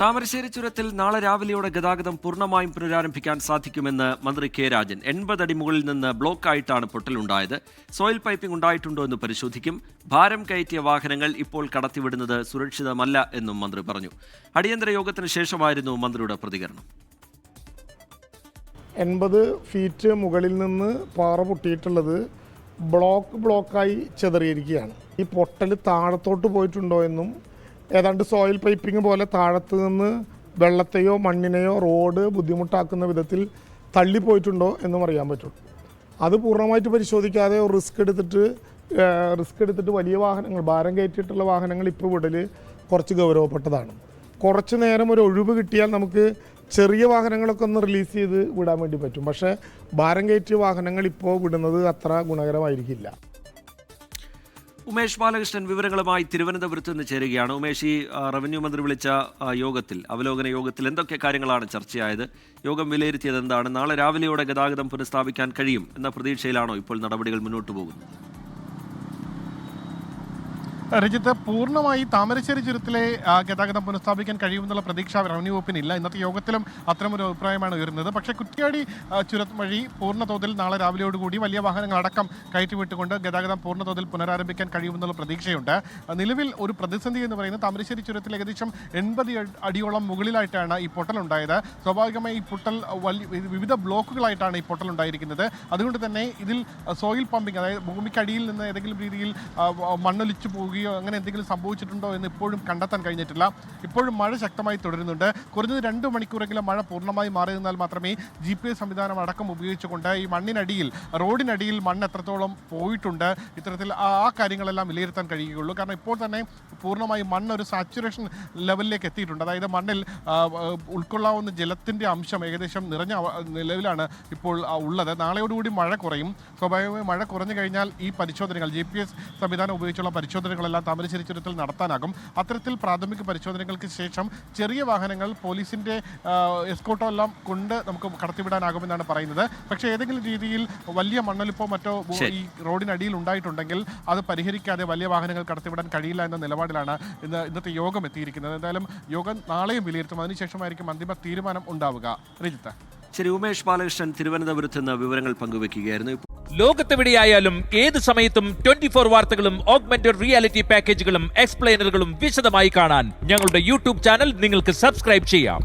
താമരശ്ശേരി ചുരത്തിൽ നാളെ രാവിലെയോടെ ഗതാഗതം പൂർണമായും പുനരാരംഭിക്കാൻ സാധിക്കുമെന്ന് മന്ത്രി കെ രാജൻ. എൺപത് അടി മുകളിൽ നിന്ന് ബ്ലോക്കായിട്ടാണ് പൊട്ടലുണ്ടായത്. സോയിൽ പൈപ്പിംഗ് ഉണ്ടായിട്ടുണ്ടോ എന്ന് പരിശോധിക്കും. ഭാരം കയറ്റിയ വാഹനങ്ങൾ ഇപ്പോൾ കടത്തിവിടുന്നത് സുരക്ഷിതമല്ല എന്നും മന്ത്രി പറഞ്ഞു. അടിയന്തര യോഗത്തിന് ശേഷമായിരുന്നു മന്ത്രിയുടെ പ്രതികരണം. എൺപത് ഫീറ്റ് മുകളിൽ നിന്ന് പാറ പൊട്ടിയിട്ടുള്ളത് ബ്ലോക്ക് ബ്ലോക്കായി ചെതറിയിരിക്കുകയാണ്. ഈ പൊട്ടൽ താഴത്തോട്ട് പോയിട്ടുണ്ടോ എന്നും ഏതാണ്ട് സോയിൽ പൈപ്പിംഗ് പോലെ താഴത്ത് നിന്ന് വെള്ളത്തെയോ മണ്ണിനെയോ റോഡ് ബുദ്ധിമുട്ടാക്കുന്ന വിധത്തിൽ തള്ളിപ്പോയിട്ടുണ്ടോ എന്നും അറിയാൻ പറ്റും. അത് പൂർണമായിട്ട് പരിശോധിക്കാതെ റിസ്ക് എടുത്തിട്ട് റിസ്ക് എടുത്തിട്ട് വലിയ വാഹനങ്ങൾ ഭാരം കയറ്റിയിട്ടുള്ള വാഹനങ്ങൾ ഇപ്പോൾ വിടൽ കുറച്ച് ഗൗരവപ്പെട്ടതാണ്. കുറച്ച് നേരം ഒരു ഒഴിവ് കിട്ടിയാൽ നമുക്ക് ചെറിയ വാഹനങ്ങളൊക്കെ ഒന്ന് റിലീസ് ചെയ്ത് വിടാൻ വേണ്ടി പറ്റും. പക്ഷേ ഭാരം കയറ്റിയ വാഹനങ്ങൾ ഇപ്പോൾ വിടുന്നത് അത്ര ഗുണകരമായിരിക്കില്ല. ഉമേഷ് ബാലകൃഷ്ണൻ വിവരങ്ങളുമായി തിരുവനന്തപുരത്ത് നിന്ന് ചേരുകയാണ്. ഉമേഷ് ഈ റവന്യൂ മന്ത്രി വിളിച്ച യോഗത്തിൽ അവലോകന യോഗത്തിൽ എന്തൊക്കെ കാര്യങ്ങളാണ് ചർച്ചയായത്? യോഗം വിലയിരുത്തിയത് എന്താണ്? നാളെ രാവിലെയോടെ ഗതാഗതം പുനഃസ്ഥാപിക്കാൻ കഴിയും എന്ന പ്രതീക്ഷയിലാണോ ഇപ്പോൾ നടപടികൾ മുന്നോട്ട് പോകുന്നത്? രജിത്ത് പൂർണമായി താമരശ്ശേരി ചുരത്തിലെ ഗതാഗതം പുനഃസ്ഥാപിക്കാൻ കഴിയുമെന്നുള്ള പ്രതീക്ഷ റവന്യൂ വകുപ്പിനില്ല. ഇന്നത്തെ യോഗത്തിലും അത്തരമൊരു അഭിപ്രായമാണ് ഉയരുന്നത്. പക്ഷേ കുറ്റ്യാടി ചുരം വഴി പൂർണ തോതിൽ നാളെ രാവിലെയോടുകൂടി വലിയ വാഹനങ്ങൾ അടക്കം കയറ്റിവിട്ടുകൊണ്ട് ഗതാഗതം പൂർണ തോതിൽ പുനരാരംഭിക്കാൻ കഴിയുമെന്നുള്ള പ്രതീക്ഷയുണ്ട്. നിലവിൽ ഒരു പ്രതിസന്ധി എന്ന് പറയുന്നത് താമരശ്ശേരി ചുരത്തിൽ ഏകദേശം എൺപത് അടിയോളം മുകളിലായിട്ടാണ് ഈ പൊട്ടലുണ്ടായത്. സ്വാഭാവികമായി ഈ പൊട്ടൽ വലിയ വിവിധ ബ്ലോക്കുകളായിട്ടാണ് ഈ പൊട്ടൽ ഉണ്ടായിരിക്കുന്നത് അതുകൊണ്ട് തന്നെ ഇതിൽ സോയിൽ പമ്പിംഗ് അതായത് ഭൂമിക്കടിയിൽ നിന്ന് ഏതെങ്കിലും രീതിയിൽ മണ്ണൊലിച്ചു പോവുകയോ അങ്ങനെ എന്തെങ്കിലും സംഭവിച്ചിട്ടുണ്ടോ എന്ന് ഇപ്പോഴും കണ്ടെത്താൻ കഴിഞ്ഞിട്ടില്ല. ഇപ്പോഴും മഴ ശക്തമായി തുടരുന്നുണ്ട്. കുറഞ്ഞത് രണ്ട് മണിക്കൂറെങ്കിലും മഴ പൂർണമായി മാറി നിന്നാൽ മാത്രമേ ജി പി എസ് സംവിധാനം അടക്കം ഉപയോഗിച്ചുകൊണ്ട് ഈ മണ്ണിനടിയിൽ റോഡിനടിയിൽ മണ്ണ് എത്രത്തോളം പോയിട്ടുണ്ട് ഇത്തരത്തിൽ ആ കാര്യങ്ങളെല്ലാം വിലയിരുത്താൻ കഴിയുകയുള്ളൂ. കാരണം ഇപ്പോൾ തന്നെ പൂർണമായി മണ്ണ് ഒരു സാച്ചുറേഷൻ ലെവലിലേക്ക് എത്തിയിട്ടുണ്ട്. അതായത് മണ്ണിൽ ഉൾക്കൊള്ളാവുന്ന ജലത്തിന്റെ അംശം ഏകദേശം നിറഞ്ഞ നിലവിലാണ് ഇപ്പോൾ ഉള്ളത്. നാളെയോടുകൂടി മഴ കുറയും. സ്വാഭാവികമായി മഴ കുറഞ്ഞു കഴിഞ്ഞാൽ ഈ പരിശോധനകൾ ജി പി എസ് സംവിധാനം ഉപയോഗിച്ചുള്ള പരിശോധനകളെല്ലാം താമരശ്ശേരി ചുരത്തിൽ നടത്താനാകും. അത്തരത്തിൽ പ്രാഥമിക പരിശോധനകൾക്ക് ശേഷം ചെറിയ വാഹനങ്ങൾ പോലീസിന്റെ എസ്കോട്ടോ എല്ലാം കൊണ്ട് നമുക്ക് കടത്തിവിടാനാകുമെന്നാണ് പറയുന്നത്. പക്ഷേ ഏതെങ്കിലും രീതിയിൽ വലിയ മണ്ണൊലിപ്പോ മറ്റോ. ഈ റോഡിനടിയിൽ ഉണ്ടായിട്ടുണ്ടെങ്കിൽ അത് പരിഹരിക്കാതെ വലിയ വാഹനങ്ങൾ കടത്തിവിടാൻ കഴിയില്ല എന്ന നിലപാടിലാണ് ഇന്ന് ഇന്നത്തെ യോഗം എത്തിയിരിക്കുന്നത്. എന്തായാലും യോഗം നാളെയും വിലയിരുത്തും. അതിനുശേഷമായിരിക്കും അന്തിമ തീരുമാനം ഉണ്ടാവുക. രജിത്ത് ശരി ഉമേഷ് ബാലകൃഷ്ണൻ തിരുവനന്തപുരത്ത് നിന്ന് വിവരങ്ങൾ പങ്കുവെക്കുകയായിരുന്നു. ലോകത്തെവിടെയായാലും ഏത് സമയത്തും ട്വന്റി ഫോർ വാർത്തകളും ഓഗ്മെന്റഡ് റിയാലിറ്റി പാക്കേജുകളും എക്സ്പ്ലെയിനറുകളും വിശദമായി കാണാൻ ഞങ്ങളുടെ യൂട്യൂബ് ചാനൽ നിങ്ങൾക്ക് സബ്സ്ക്രൈബ് ചെയ്യാം.